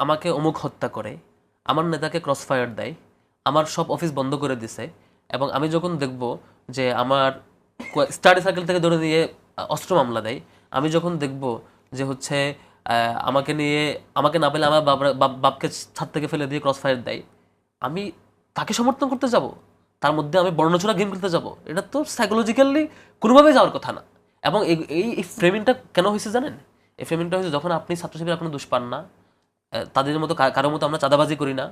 আমাকে অমুক হত্যা করে, আমার নেতাকে ক্রস ফায়ার দেয়, আমার সব অফিস বন্ধ করে দিছে এবং আমি যখন দেখব যে আমার স্টাডি সার্কেল থেকে ধরে দিয়ে অস্ত্র মামলা দেয়, আমি যখন দেখব যে হচ্ছে আমাকে নিয়ে, আমাকে না পেলে আমার বাপ- বাপকে ছাদ থেকে ফেলে দিয়ে ক্রস ফায়ার দেয়, আমি তাকে সমর্থন করতে যাব? তার মধ্যে আমি বর্ণচোরা গেম খেলতে যাব? এটা তো সাইকোলজিক্যালি কোনোভাবেই যাওয়ার কথা না। এবং এই, এই- ফ্রেমিংটা কেন হয়েছে জানেন? এই ফ্রেমিংটা হয়েছে যখন আপনি ছাত্রছাত্রীরা কোনো দোষ পান না তাদের মতো কা- কারোর মতো আমরা চাঁদাবাজি করি না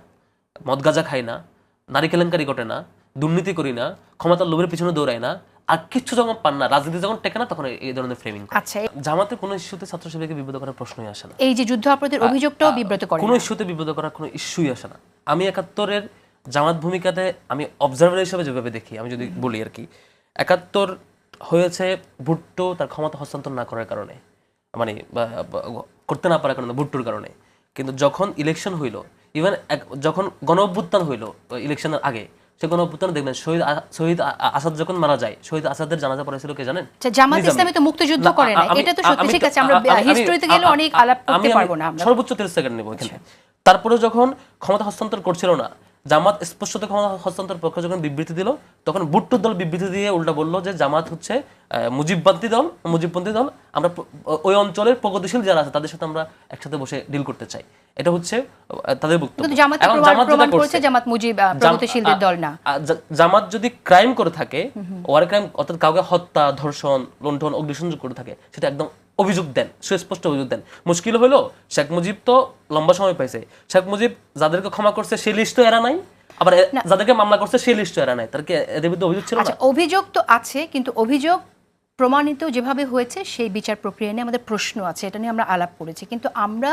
মদ গাঁজা খাই না নারী কেলেঙ্কারি ঘটে না দুর্নীতি করি না ক্ষমতার লোভের পিছনে দৌড়াই না আর কিচ্ছু যখন পান না রাজনীতি যখন টেকে না তখন এই- ধরনের ফ্রেমিং আচ্ছা জামাতে কোনো ইস্যুতে ছাত্রছাত্রীকে বিব্রত করার প্রশ্নই আসে না। এই যে যুদ্ধ অপরাধের অভিযোগটাও বিব্রত করে কোনো ইস্যুতে বিব্রত করার কোনো ইস্যুই আসে না। আমি একাত্তরের জামাত ভূমিকাতে আমি অবজারভার হিসেবে যেভাবে দেখি আমি যদি বলি আর কি একাত্তর হয়েছে ভুট্টো তার ক্ষমতা হস্তান্তর না করার কারণে মানে করতে না পারার কারণে ভুট্টোর কারণে। কিন্তু যখন ইলেকশন হইল ইভেন যখন গণ অভ্যুত্থান হইল ইলেকশনের আগে সে গণ অভ্যুত্থান দেখবেন শহীদ শহীদ আসাদ যখন মারা যায় শহীদ আসাদের জানাজা পড়েছিল কে জানেন? আচ্ছা, জামাত ইসলামী তো মুক্তিযুদ্ধ করে না এটা তো সত্যি ঠিক আছে আমরা আমি- আমি- গেলে অনেক আলাপ করতে পারব না আমরা। সর্বোচ্চ তিরিশ সেকেন্ড নেব এখানে। তারপরে যখন ক্ষমতা হস্তান্তর করছিল না জামাত স্পষ্টত ক্ষমতা হস্তান্তর পক্ষে যখন বিবৃতি দিল তখন বুট্টুর দল বিবৃতি দিয়ে উল্টা বলল যে জামাত হচ্ছে আহ, মুজিবপন্থী দল মুজিবপন্থী দল। আমরা ওই অঞ্চলের প্রগতিশীল যারা আছে তাদের সাথে আমরা একসাথে বসে ডিল করতে চাই। এটা হচ্ছে তাদের বক্তব্য। জামাত মুজিব প্রগতিশীলদের দল না। জামাত যদি ক্রাইম করে থাকে ওয়ার ক্রাইম অর্থাৎ কাউকে হত্যা ধর্ষণ লুণ্ঠন অগ্নিসংযোগ করে থাকে সেটা একদম অভিযোগ দেন সুস্পষ্ট অভিযোগ দেন। মুশকিল হলো শেখ মুজিব তো লম্বা সময় পাইছে। শেখ মুজিব যাদেরকে ক্ষমা করছে সেই লিস্টও এরা নাই। আবার যাদেরকে মামলা করছে সেই লিস্ট এরা নাই। তার কি এদের বিরুদ্ধে অভিযোগ ছিল না? আচ্ছা অভিযোগ তো আছে কিন্তু অভিযোগ প্রমাণিত যেভাবে হয়েছে সেই বিচার প্রক্রিয়া নিয়ে আমাদের প্রশ্ন আছে এটা নিয়ে আমরা আলাপ করেছি। কিন্তু আমরা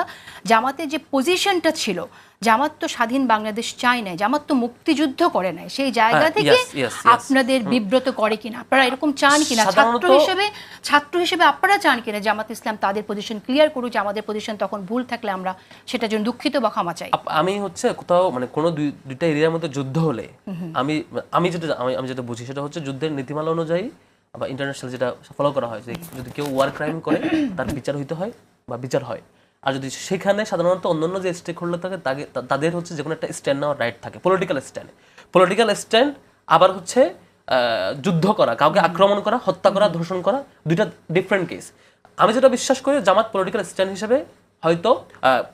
জামাতের যে পজিশনটা ছিল জামাত তো স্বাধীন বাংলাদেশ চায় নাই জামাত তো মুক্তিযুদ্ধ করে নাই সেই জায়গা হ্যাঁ, থেকে yes, yes. আপনাদের বিব্রত করে কিনা আপনারা এরকম চান কিনা? ছাত্র হিসেবে ছাত্র হিসেবে আপনারা চান কিনা জামাত ইসলাম তাদের পজিশন ক্লিয়ার করুক যে আমাদের পজিশন তখন ভুল থাকলে আমরা সেটার জন্য দুঃখিত বা ক্ষমা চাই। আমি হচ্ছে কোথাও মানে কোনো দুই দুইটা এরিয়ার মধ্যে যুদ্ধ হলে আমি আমি যেটা আমি আমি যেটা বুঝি সেটা হচ্ছে যুদ্ধের নীতিমালা অনুযায়ী বা ইন্টারন্যাশনাল যেটা ফলো করা হয় যে যদি কেউ ওয়ার ক্রাইম করে, তার বিচার হইতে হয় বা বিচার হয়। আর যদি সেখানে সাধারণত অন্যান্য যে স্টেক হোল্ডার থাকে, তাকে- তাদের হচ্ছে যে কোনো একটা স্ট্যান্ড নেওয়ার রাইট থাকে পলিটিক্যাল স্ট্যান্ড পলিটিক্যাল স্ট্যান্ড আবার হচ্ছে যুদ্ধ করা, কাউকে আক্রমণ করা, হত্যা করা, ধর্ষণ করা, দুইটা ডিফারেন্ট কেস আমি যেটা বিশ্বাস করি, জামাত পলিটিক্যাল স্ট্যান্ড হিসেবে হয়তো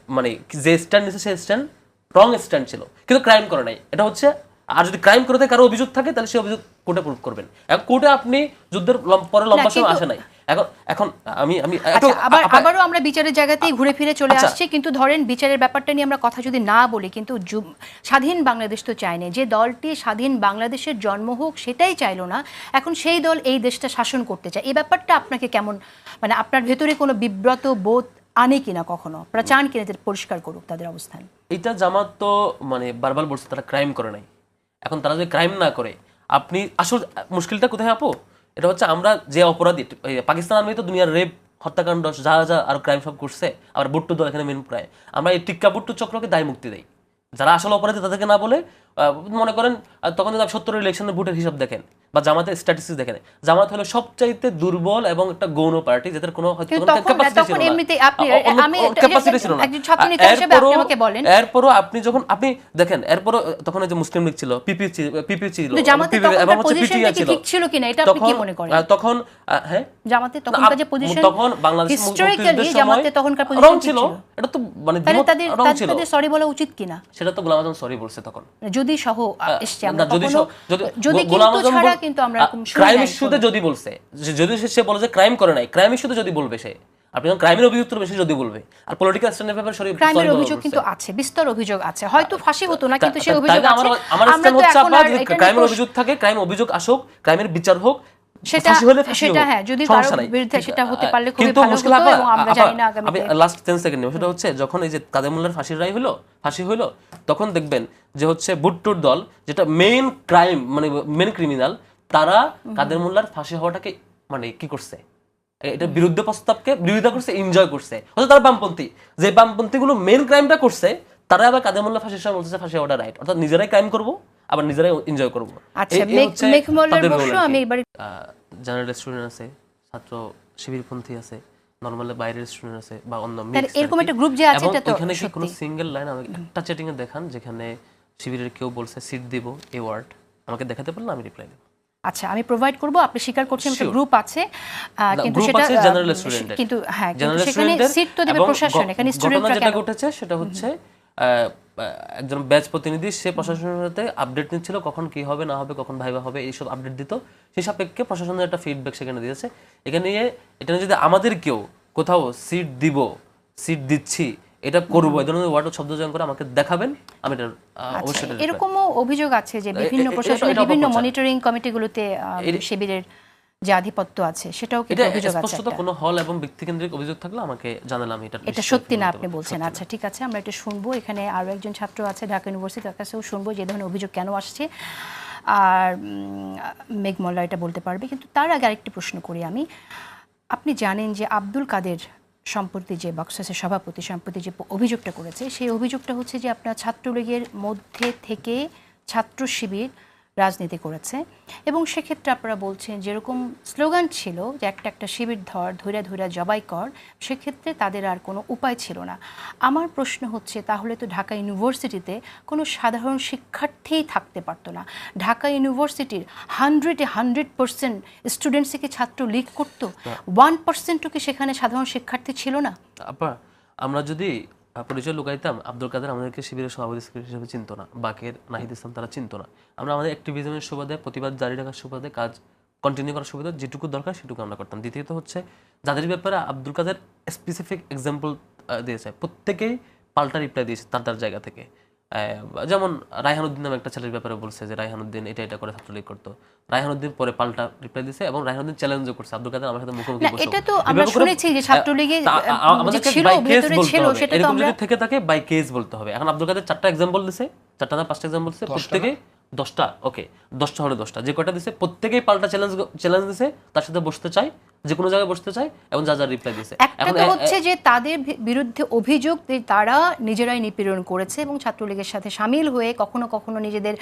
মানে যে স্ট্যান্ড নিছে, সেই স্ট্যান্ড রং স্ট্যান্ড ছিল। কিন্তু ক্রাইম করে নাই। এটা হচ্ছে, আর যদি ক্রাইম করে থাকে কারও অভিযোগ থাকে, তাহলে সেই অভিযোগ কোর্টে প্রুভ করবেন। এখন কোর্টে আপনি যুদ্ধের পরে লম্বা সময় আসে নাই। এখন এখন আমি আমি আচ্ছা আবার আবারও আমরা বিচারের জায়গাতেই ঘুরে ফিরে চলে আচ্ছা। আসছি। কিন্তু ধরেন বিচারের ব্যাপারটা নিয়ে আমরা কথা যদি না বলি কিন্তু স্বাধীন বাংলাদেশ তো চায়নি। যে দলটি স্বাধীন বাংলাদেশের জন্ম হোক সেটাই চাইলো না। এখন সেই দল এই দেশটা শাসন করতে চায়। এই ব্যাপারটা আপনাকে কেমন মানে আপনার ভেতরে কোনো বিব্রত বোধ আনে কিনা কখনো? আপনারা চান কিনা যে পরিষ্কার করুক তাদের অবস্থান? এটা জামাত তো মানে বারবার বলছে তারা ক্রাইম করে নাই। এখন তারা যদি ক্রাইম না করে আপনি আসল মুশকিলটা কোথায় আপু? এটা হচ্ছে আমরা যে অপরাধী পাকিস্তান আর্মি তো দুনিয়ার রেপ, হত্যাকাণ্ড যা যা আর ক্রাইম সব করছে, আবার বুট্টু দল এখানে মেন প্রায়। আমরা এই টিক্কা বুট্টু চক্রকে দায় মুক্তি দেয় যারা আসল অপরাধী তাদেরকে না বলে মনে করেন তখন যদি সত্তর ইলেকশনের ভোটের হিসাব দেখেন বা জামাতের স্ট্যাটিস্টিক্স দেখেন জামাত হলো সবচাইতে দুর্বল এবং একটা গৌণ পার্টি যাদের কোনো ছিল না। এরপরও- আপনি যখন আপনি দেখেন এরপরও তখন যে মুসলিম লীগ ছিল পিপি পিপি ছিল এবং হচ্ছে পজিশনটা কি ছিল। কিনা এটা আপনি কি তখন- মনে করেন? তখন হ্যাঁ? জামাতের না, তখনকার যে পজিশন তখন বাংলাদেশ হিস্টোরিক্যালি জামাতের তখনকার পজিশন ছিল। এটা তো মানে তাদের সরি বলা উচিত কিনা? সেটা তো গোলাম আজম সরি বলছে তখন। যদি সহ এসছে আমরা যদি কখনো যদি যদি কিন্তু ছাড়া কিন্তু আমরা এরকম ক্রাইম ইস্যুতে যদি বলছে যদি সে- সে বলে যে ক্রাইম করে নাই ক্রাইম ইস্যুতে যদি বলবে সে আপনি যখন ক্রাইমের অভিযোগ তুলবে সে যদি বলবে আর পলিটিক্যাল স্ট্যান্ডের ব্যাপারে সরি ক্রাইমের অভিযোগ কিন্তু আছে বিস্তর অভিযোগ আছে হয়তো ফাঁসি হতো না কিন্তু সেই তা- অভিযোগ আছে। আমার আমার স্ট্যান্ড হচ্ছে এখন আপনার যদি ক্রাইমের অভিযোগ থাকে ক্রাইম অভিযোগ আসুক ক্রাইমের বিচার হোক সেটা- সেটা হ্যাঁ, যদি সমস্যা কারোর নাই। বিরুদ্ধে সেটা হতে পারলে খুবই ভালো হতো এবং আমরা জানি না আগামীতে। আমি লাস্ট টেন সেকেন্ড সেটা হচ্ছে যখন এই যে কাদের ফাঁসির রায় হলো ফাঁসি হলো তখন দেখবেন যে হচ্ছে বুট্টুর দল যেটা মেইন ক্রাইম মানে মেইন ক্রিমিনাল তারা কাদের মোল্লার ফাঁসি হওয়াটাকে মানে কি করছে? এটা বিরুদ্ধে প্রস্তাবকে বিরোধিতা করছে এনজয় করছে। অর্থাৎ তারা বামপন্থী। যে বামপন্থী গুলো মেইন ক্রাইমটা করছে তারা আবার কাদের মোল্লা ফাঁসির সময় বলতেছে ফাঁসি হওয়াটা রাইট অর্থাৎ নিজেরাই ক্রাইম করব। আবার নিজেরাই এনজয় করব। আচ্ছা। আমি এবার জেনারেল স্টুডেন্ট আছে ছাত্র শিবিরপন্থী আছে নর্মালি বাইরের স্টুডেন্ট আছে বা অন্য এরকম একটা গ্রুপ যে আছে এটা তো ওইখানে কি কোনো সিঙ্গেল লাইন আমাকে একটা চ্যাটিং এ দেখান যেখানে শিবিরের কেউ বলছে সিট দিব এই ওয়ার্ড আমাকে দেখাতে পারলে আমি রিপ্লাই দেবো। আচ্ছা আমি প্রোভাইড করব আপনি স্বীকার করছেন একটা গ্রুপ আছে কিন্তু সেটা জেনারেল স্টুডেন্টের কিন্তু হ্যাঁ সেখানে সিট তো দেবে প্রশাসন এখানে স্টুডেন্টরা যেটা ঘটেছে সেটা হচ্ছে একজন ব্যাচ প্রতিনিধি সে প্রশাসনের সাথে আপডেট নিচ্ছিল কখন কি হবে না হবে কখন ভাইবা হবে এইসব আপডেট দিত। সেই সাপেক্ষে প্রশাসনের একটা ফিডব্যাক সেখানে দিয়েছে। এখানে নিয়ে এটা যদি আমাদের কেউ কোথাও সিট দিব সিট দিচ্ছি এটা করব এই ধরনের ওয়ার্ড শব্দ চয়ন করে আমাকে দেখাবেন আমি এটা আচ্ছা, অবশ্যই এরকমও অভিযোগ আছে যে বিভিন্ন প্রশাসনের বিভিন্ন মনিটরিং কমিটিগুলোতে শিবিরের যে আধিপত্য আছে সেটাও কিন্তু অভিযোগ আছে স্পষ্টত কোনো হল এবং ব্যক্তিকেন্দ্রিক অভিযোগ থাকলে আমাকে জানালাম এটা এটা সত্যি না আপনি বলছেন। আচ্ছা ঠিক আছে আমরা এটা শুনব। এখানে আরও একজন ছাত্র আছে ঢাকা ইউনিভার্সিটি তার কাছেও শুনব যে ধরনের অভিযোগ কেন আসছে। আর উম, মেঘ মোল্লা এটা বলতে পারবে। কিন্তু তার আগে আরেকটি প্রশ্ন করি আমি। আপনি জানেন যে আব্দুল কাদের সম্প্রতি যে বক্সেসের সভাপতি সম্প্রতি যে অভিযোগটা করেছে সেই অভিযোগটা হচ্ছে যে আপনার ছাত্রলীগের মধ্যে থেকে ছাত্র শিবির রাজনীতি করেছে। এবং সেক্ষেত্রে আপনারা বলছেন যেরকম স্লোগান ছিল যে একটা একটা শিবির ধর ধৈরা ধৈরা জবাই কর সেক্ষেত্রে তাদের আর কোনো উপায় ছিল না। আমার প্রশ্ন হচ্ছে তাহলে তো ঢাকা ইউনিভার্সিটিতে কোনো সাধারণ শিক্ষার্থীই থাকতে পারতো না। ঢাকা ইউনিভার্সিটির হান্ড্রেডে হান্ড্রেড পার্সেন্ট স্টুডেন্টসে কি ছাত্র লিগ করতো ওয়ান পার্সেন্টও কি সেখানে সাধারণ শিক্ষার্থী ছিল না? আপা আমরা যদি পরিচয় লুকাইতাম, আব্দুল কাদের আমাদেরকে শিবিরের সভাপতি হিসেবে চিনত না, বাকের নাহিদ ইসলাম তারা চিন্ত না। আমরা আমাদের অ্যাক্টিভিজমের সুবাদে, প্রতিবাদ জারি রাখার সুবাদে, কাজ কন্টিনিউ করার সুবিধা যেটুকু দরকার সেটুকু আমরা করতাম। দ্বিতীয়ত হচ্ছে, যাদের ব্যাপারে আব্দুল কাদের স্পেসিফিক এক্সাম্পল দিয়েছে, প্রত্যেকেই পাল্টা রিপ্লাই দিয়েছে তার তার জায়গা থেকে। যেমন রায়হানুদ্দিন নামে একটা ছেলের ব্যাপারে বলছে যে রায়হানুদ্দিন এটা এটা করে ছাত্রলীগ করতো। রায়হানুদ্দিন পরে পাল্টা রিপ্লাই দিছে এবং রায়হানুদ্দিন চ্যালেঞ্জও করছে। আব্দুল কাদের আমার সাথে মুখোমুখি বসে এটা তো আমরা শুনেছি যে ছাত্রলীগে আমাদের ছিল ভেতরে ছিল সেটা তো আমরা থেকে থাকে বাই কেস বলতে হবে। এখন আব্দুল কাদের চারটা एग्जांपल দিছে। চারটা না পাঁচটা एग्जांपल দিছে। প্রত্যেকে দশটা ওকে দশটা হলে দশটা। যে কয়টা দিছে প্রত্যেকেই পাল্টা চ্যালেঞ্জ চ্যালেঞ্জ দিছে তার সাথে বসতে চাই যে কোনো জায়গায় বসতে চাই এবং যা যা রিপ্লাই দিছে। একটা তো হচ্ছে যে তাদের বিরুদ্ধে অভিযোগ যে তারা নিজেরাই নিপীড়ন করেছে এবং ছাত্রলীগের সাথে সামিল হয়ে কখনো কখনো নিজেদের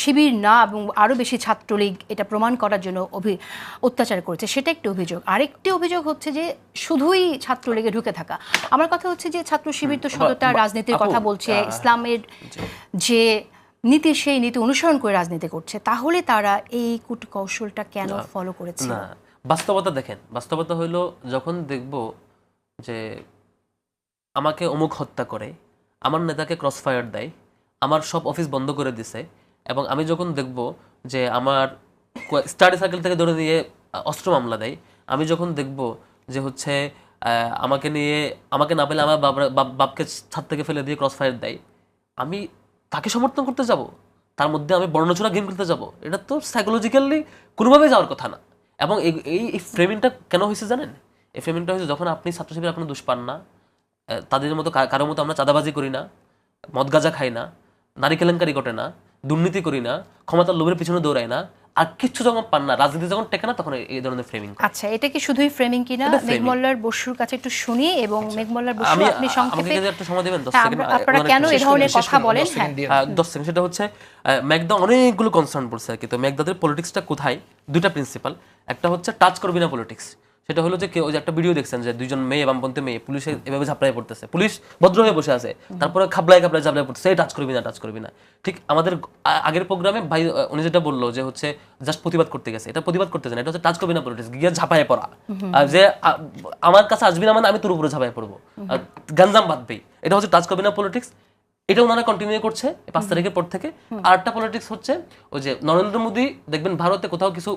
শিবির না এবং আরও বেশি ছাত্রলীগ এটা প্রমাণ করার জন্য অভি অত্যাচার করেছে। সেটা একটি অভিযোগ। আরেকটি অভিযোগ হচ্ছে যে শুধুই ছাত্রলীগে ঢুকে থাকা। আমার কথা হচ্ছে যে ছাত্র শিবির তো সততা রাজনীতির কথা বলছে ইসলামের যে নীতি সেই নীতি অনুসরণ করে রাজনীতি করছে তাহলে তারা এই কূট কৌশলটা কেন ফলো করেছে না বাস্তবতা দেখেন বাস্তবতা হইল যখন দেখব যে আমাকে অমুক হত্যা করে আমার নেতাকে ক্রস ফায়ার দেয় আমার সব অফিস বন্ধ করে দিছে এবং আমি যখন দেখব যে আমার স্টাডি সার্কেল থেকে ধরে নিয়ে আহ, অস্ত্র মামলা দেয় আমি যখন দেখব যে হচ্ছে আমাকে নিয়ে আমাকে না পেলে আমার বাপকে ছাদ থেকে ফেলে দিয়ে ক্রস ফায়ার দেয় আমি তাকে সমর্থন করতে যাব? তার মধ্যে আমি বর্ণচূড়া গেম খেলতে যাব? এটা তো সাইকোলজিক্যালি কোনোভাবে যাওয়ার কথা না। এবং এই- এই ফ্রেমিংটা কেন হয়েছে জানেন? এই ফ্রেমিংটা হয়েছে যখন আপনি ছাত্রছাত্রীরা আপনার দোষ পান না তাদের মতো কারোর মতো আমরা চাঁদাবাজি করি না, মদ গাঁজা খাই না, নারী কেলেঙ্কারি ঘটে না, দুর্নীতি করি না, ক্ষমতার লোভের পিছনে দৌড়াই না আর কিছু যখন পান না রাজনীতি যখন টেকে না তখন এই- ধরনের ফ্রেমিং আচ্ছা এটা কি শুধুই ফ্রেমিং কিনা মেঘমল্লার বসুর কাছে একটু শুনি এবং মেঘমল্লার বসু আপনি আমাকে সংক্ষেপে যদি একটু সময় দিবেন দশ হ্যাঁ, সেকেন্ড। আপনারা কেন এই ধরনের কথা বলেন? হ্যাঁ হ্যাঁ, দশ সেকেন্ড। সেটা হচ্ছে মেঘদা ম্যাকদা অনেকগুলো কনসার্ন পড়ছে কিন্তু কি। তো ম্যাকদাদের পলিটিক্সটা কোথায়? দুইটা প্রিন্সিপাল একটা হচ্ছে টাচ করবি না পলিটিক্স সেটা হলো যে কেউ যে একটা ভিডিও দেখছেন যে দুইজন মেয়ে বামপন্থী মেয়ে পুলিশে এভাবে ঝাপড়ায় পড়তেছে। পুলিশ ভদ্র হয়ে বসে আছে। তারপরে খাবলায় খাবলায় ঝাপড়ায় পড়তেছে। এই টাচ করবি না টাচ করবি না। ঠিক আমাদের আগের প্রোগ্রামে ভাই উনি যেটা বলল যে হচ্ছে জাস্ট প্রতিবাদ করতে গেছে। এটা প্রতিবাদ করতে না। এটা হচ্ছে টাচ করবি না পলিটিক্স গিয়ে ঝাপায় পড়া। আর যে আমার কাছে আসবি না মানে আমি তোর উপরে ঝাপায় পড়ব। গাঞ্জাম বাঁধবি। এটা হচ্ছে টাচ করবি না পলিটিক্স এটা ওনারা কন্টিনিউ করছে পাঁচ তারিখের পর থেকে। আরেকটা পলিটিক্স হচ্ছে ওই যে নরেন্দ্র মোদী দেখবেন ভারতে কোথাও কিছু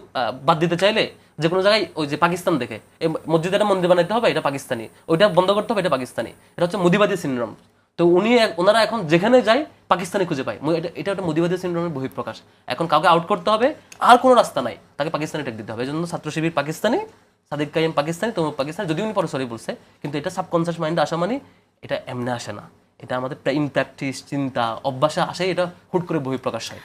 বাদ দিতে চাইলে যে কোনো জায়গায় ওই যে পাকিস্তান দেখে এই মসজিদে একটা মন্দির বানাইতে হবে এটা পাকিস্তানি ওইটা বন্ধ করতে হবে এটা পাকিস্তানি। এটা হচ্ছে মোদিবাদী সিন্ড্রোম তো উনি ওনারা এখন যেখানে যায় পাকিস্তানি খুঁজে পায়। এটা এটা একটা মোদিবাদী সিন্ড্রোমের বহিঃপ্রকাশ। এখন কাউকে আউট করতে হবে আর কোনো রাস্তা নাই। তাকে পাকিস্তানি টেক দিতে হবে। এই জন্য ছাত্র শিবির পাকিস্তানি সাদিক কাইম পাকিস্তানি তমুক পাকিস্তানি যদিও উনি পরে সরি বলছে কিন্তু এটা সাবকনসিয়াস মাইন্ডে আসা মানে এটা এমনি আসে না। এটা আমাদের ইন প্র্যাকটিস চিন্তা অভ্যাসে আসে এটা হুট করে বহিঃপ্রকাশ হয়।